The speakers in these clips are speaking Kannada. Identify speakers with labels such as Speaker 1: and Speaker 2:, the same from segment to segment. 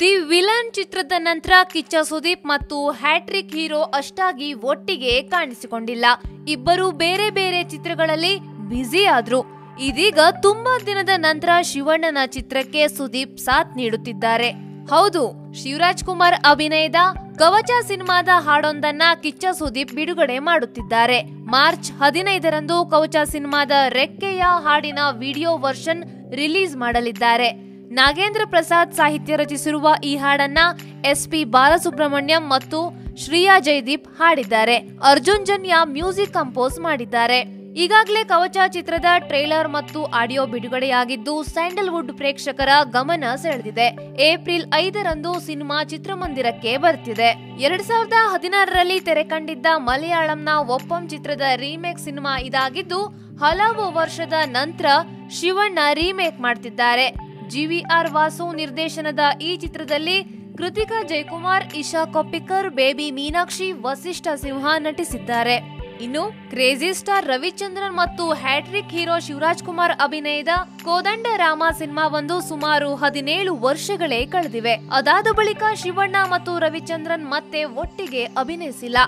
Speaker 1: ದಿ ವಿಲನ್ ಚಿತ್ರದ ನಂತರ ಕಿಚ್ಚ ಸುದೀಪ್ ಮತ್ತು ಹ್ಯಾಟ್ರಿಕ್ ಹೀರೋ ಅಷ್ಟಾಗಿ ಒಟ್ಟಿಗೆ ಕಾಣಿಸಿಕೊಂಡಿಲ್ಲ. ಇಬ್ಬರು ಬೇರೆ ಬೇರೆ ಚಿತ್ರಗಳಲ್ಲಿ ಬ್ಯುಸಿ ಆದ್ರು. ಇದೀಗ ತುಂಬಾ ದಿನದ ನಂತರ ಶಿವಣ್ಣನ ಚಿತ್ರಕ್ಕೆ ಸುದೀಪ್ ಸಾಥ್ ನೀಡುತ್ತಿದ್ದಾರೆ. ಹೌದು, ಶಿವರಾಜ್ ಕುಮಾರ್ ಅಭಿನಯದ ಕವಚ ಸಿನಿಮಾದ ಹಾಡೊಂದನ್ನ ಕಿಚ್ಚ ಸುದೀಪ್ ಬಿಡುಗಡೆ ಮಾಡುತ್ತಿದ್ದಾರೆ. ಮಾರ್ಚ್ ಹದಿನೈದರಂದು ಕವಚ ಸಿನಿಮಾದ ರೆಕ್ಕೆಯ ಹಾಡಿನ ವಿಡಿಯೋ ವರ್ಷನ್ ರಿಲೀಸ್ ಮಾಡಲಿದ್ದಾರೆ. ನಾಗೇಂದ್ರ ಪ್ರಸಾದ್ ಸಾಹಿತ್ಯ ರಚಿಸಿರುವ ಈ ಹಾಡನ್ನ ಎಸ್ ಪಿ ಬಾಲಸುಬ್ರಹ್ಮಣ್ಯಂ ಮತ್ತು ಶ್ರೀಯಾ ಜೈದೀಪ್ ಹಾಡಿದ್ದಾರೆ. ಅರ್ಜುನ್ ಜನ್ಯ ಮ್ಯೂಸಿಕ್ ಕಂಪೋಸ್ ಮಾಡಿದ್ದಾರೆ. ಈಗಾಗಲೇ ಕವಚ ಚಿತ್ರದ ಟ್ರೇಲರ್ ಮತ್ತು ಆಡಿಯೋ ಬಿಡುಗಡೆಯಾಗಿದ್ದು, ಸ್ಯಾಂಡಲ್ವುಡ್ ಪ್ರೇಕ್ಷಕರ ಗಮನ ಸೆಳೆದಿದೆ. ಏಪ್ರಿಲ್ ಐದರಂದು ಸಿನಿಮಾ ಚಿತ್ರಮಂದಿರಕ್ಕೆ ಬರ್ತಿದೆ. ಎರಡ್ ಸಾವಿರದ ಹದಿನಾರರಲ್ಲಿ ತೆರೆ ಕಂಡಿದ್ದ ಮಲಯಾಳಂನ ಒಪ್ಪಂ ಚಿತ್ರದ ರೀಮೇಕ್ ಸಿನಿಮಾ ಇದಾಗಿದ್ದು, ಹಲವು ವರ್ಷದ ನಂತರ ಶಿವಣ್ಣ ರೀಮೇಕ್ ಮಾಡ್ತಿದ್ದಾರೆ. ಜಿವಿಆರ್ ವಾಸು ನಿರ್ದೇಶನದ ಈ ಚಿತ್ರದಲ್ಲಿ ಕೃತಿಕಾ ಜಯಕುಮಾರ್, ಇಶಾ ಕೊಪ್ಪಿಕರ್, ಬೇಬಿ ಮೀನಾಕ್ಷಿ, ವಸಿಷ್ಠ ಸಿಂಹ ನಟಿಸಿದ್ದಾರೆ. ಇನ್ನು ಕ್ರೇಜಿ ಸ್ಟಾರ್ ರವಿಚಂದ್ರನ್ ಮತ್ತು ಹ್ಯಾಟ್ರಿಕ್ ಹೀರೋ ಶಿವರಾಜ್ ಕುಮಾರ್ ಅಭಿನಯದ ಕೋದಂಡ ರಾಮ ಸಿನಿಮಾ ಒಂದು ಸುಮಾರು ಹದಿನೇಳು ವರ್ಷಗಳೇ ಕಳೆದಿವೆ. ಅದಾದ ಬಳಿಕ ಶಿವಣ್ಣ ಮತ್ತು ರವಿಚಂದ್ರನ್ ಮತ್ತೆ ಒಟ್ಟಿಗೆ ಅಭಿನಯಿಸಿಲ್ಲ.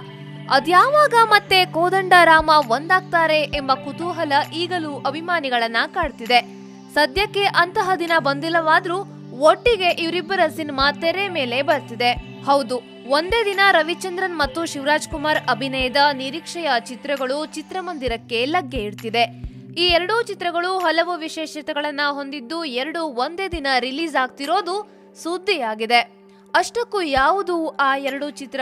Speaker 1: ಅದ್ಯಾವಾಗ ಮತ್ತೆ ಕೋದಂಡ ರಾಮ ಒಂದಾಗ್ತಾರೆ ಎಂಬ ಕುತೂಹಲ ಈಗಲೂ ಅಭಿಮಾನಿಗಳನ್ನ ಕಾಡ್ತಿದೆ. ಸದ್ಯಕ್ಕೆ ಅಂತಹ ದಿನ ಬಂದಿಲ್ಲವಾದ್ರೂ ಒಟ್ಟಿಗೆ ಇವರಿಬ್ಬರ ಸಿನಿಮಾ ತೆರೆ ಮೇಲೆ ಬರ್ತಿದೆ. ಹೌದು, ಒಂದೇ ದಿನ ರವಿಚಂದ್ರನ್ ಮತ್ತು ಶಿವರಾಜ್ ಕುಮಾರ್ ಅಭಿನಯದ ನಿರೀಕ್ಷೆಯ ಚಿತ್ರಗಳು ಚಿತ್ರಮಂದಿರಕ್ಕೆ ಲಗ್ಗೆ ಇಡ್ತಿದೆ. ಈ ಎರಡೂ ಚಿತ್ರಗಳು ಹಲವು ವಿಶೇಷತೆಗಳನ್ನ ಹೊಂದಿದ್ದು ಎರಡು ಒಂದೇ ದಿನ ರಿಲೀಸ್ ಆಗ್ತಿರೋದು ಸುದ್ದಿಯಾಗಿದೆ. ಅಷ್ಟಕ್ಕೂ ಯಾವುದು ಆ ಎರಡು ಚಿತ್ರ?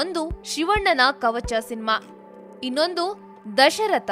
Speaker 1: ಒಂದು ಶಿವಣ್ಣನ ಕವಚ ಸಿನಿಮಾ, ಇನ್ನೊಂದು ದಶರಥ.